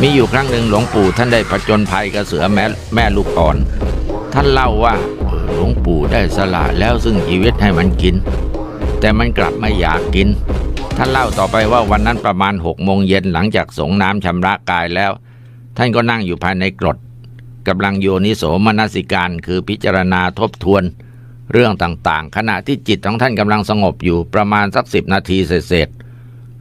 มีอยู่ครั้งหนึ่งหลวงปู่ท่านได้ผจญภัยกับเสือแม่แม่ลูกอ่อน ท่านเล่าว่าหลวงปู่ได้สละแล้วซึ่งชีวิตให้มันกิน แต่มันกลับไม่อยากกิน ท่านเล่าต่อไปว่าวันนั้นประมาณหกโมงเย็นหลังจากสงน้ำชำระกายแล้ว ท่านก็นั่งอยู่ภายในกรดกำลังโยนิโสมนสิการคือพิจารณาทบทวน เรื่องต่างๆ ขณะที่จิตของท่านกำลังสงบอยู่ประมาณสักสิบนาทีเสร็จ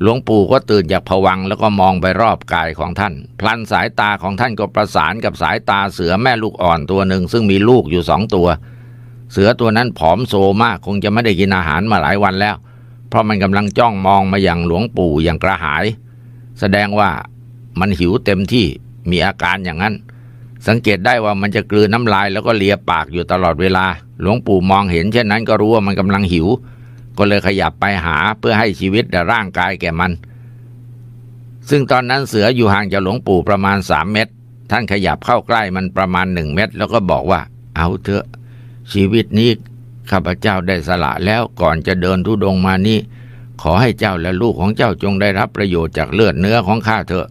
หลวงปู่ก็ตื่นจากผวังแล้วก็มองไปรอบกายของท่าน พลันสายตาของท่านก็ประสานกับสายตาเสือแม่ลูกอ่อนตัวหนึ่ง ซึ่งมีลูกอยู่สองตัว เสือตัวนั้นผอมโซมากคงจะไม่ได้กินอาหารมาหลายวันแล้ว เพราะมันกำลังจ้องมองมาอย่างหลวงปู่อย่างกระหาย แสดงว่ามันหิวเต็มที่มีอาการอย่างนั้น สังเกตได้ว่ามันจะกลืนน้ำลายแล้วก็เลียปากอยู่ตลอดเวลา หลวงปู่มองเห็นเช่นนั้นก็รู้ว่ามันกำลังหิว ก็เลยขยับไปหาเพื่อให้ชีวิตและร่างกายแก่มัน ซึ่งตอนนั้นเสืออยู่ห่างจากหลวงปู่ประมาณสามเมตร ท่านขยับเข้าใกล้มันประมาณหนึ่งเมตร แล้วก็บอกว่า เอาเถอะ ชีวิตนี้ข้าพเจ้าได้สละแล้วก่อนจะเดินทุดงมานี้ขอให้เจ้าและลูกของเจ้าจงได้รับประโยชน์จากเลือดเนื้อของข้าเถอะ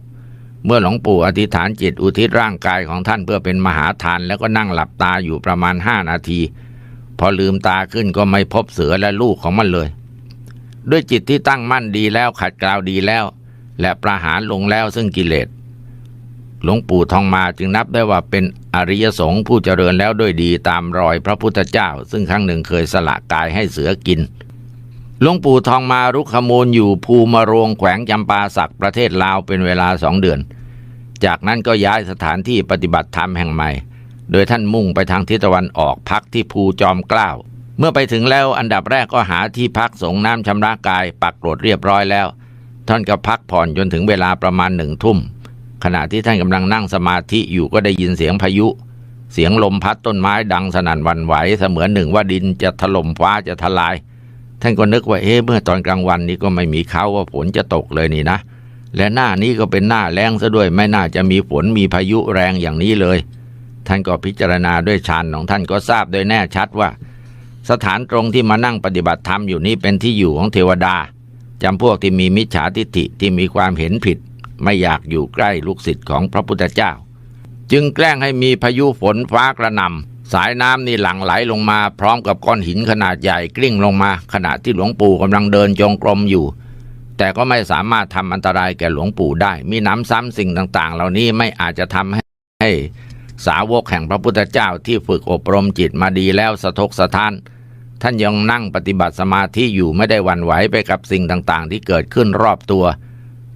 เมื่อหลวงปู่อธิษฐานจิตอุทิศร่างกายของท่านเพื่อเป็นมหาทานแล้วก็นั่งหลับตาอยู่ประมาณห้านาที พอลืมตาขึ้นก็ไม่พบเสือและลูกของมันเลย ด้วยจิตที่ตั้งมั่นดีแล้วขัดเกลาวดีแล้ว และประหารลงแล้วซึ่งกิเลสหลวงปู่ทองมาจึงนับได้ว่าเป็นอริยสงฆ์ผู้เจริญแล้วด้วยดีตามรอยพระพุทธเจ้า ซึ่งครั้งหนึ่งเคยสละกายให้เสือกินหลวงปู่ทองมารุกขมูลอยู่ภูมะโรงแขวงจำปาสักประเทศลาวเป็นเวลาสองเดือน จากนั้นก็ย้ายสถานที่ปฏิบัติธรรมแห่งใหม่ โดยท่านมุ่งไปทางทิศตะวันออกพักที่ภูจอมเกล้า เมื่อไปถึงแล้วอันดับแรกก็หาที่พักสงน้ำชำระกาย ปักกรดเรียบร้อยแล้ว ท่านก็พักผ่อนจนถึงเวลาประมาณหนึ่งทุ่ม ขณะที่ท่านกำลังนั่งสมาธิอยู่ก็ได้ยินเสียงพายุ เสียงลมพัดต้นไม้ดังสนั่นวันไหวเสมือนหนึ่งว่าดินจะถล่มฟ้าจะทลาย ท่านก็นึกว่าเอ๊ะเมื่อตอนกลางวันนี้ก็ไม่มีเขาว่าฝนจะตกเลยนี่นะและหน้านี้ก็เป็นหน้าแรงซะด้วยไม่น่าจะมีฝนมีพายุแรงอย่างนี้เลย ท่านก็พิจารณาด้วยฌานของท่านก็ทราบโดยแน่ชัดว่า สถานตรงที่มานั่งปฏิบัติธรรมอยู่นี้เป็นที่อยู่ของเทวดาจำพวกที่มีมิจฉาทิฏฐิที่มีความเห็นผิด ไม่อยากอยู่ใกล้ลูกศิษย์ของพระพุทธเจ้า จึงแกล้งให้มีพายุฝนฟ้ากระหน่ำสายน้ำนี่หลั่งไหลลงมาพร้อมกับก้อนหินขนาดใหญ่กลิ้งลงมา ขณะที่หลวงปู่กำลังเดินจงกรมอยู่แต่ก็ไม่สามารถทำอันตรายแก่หลวงปู่ได้ มีน้ำซ้ำสิ่งต่าง ๆ เหล่านี้ไม่อาจจะทำให้ให้ สาวกแห่งพระพุทธเจ้าที่ฝึกอบรมจิตมาดีแล้วสะทกสะท้าน ท่านยังนั่งปฏิบัติสมาธิอยู่ไม่ได้วันไหวไปกับสิ่งต่างๆ ที่เกิดขึ้นรอบตัว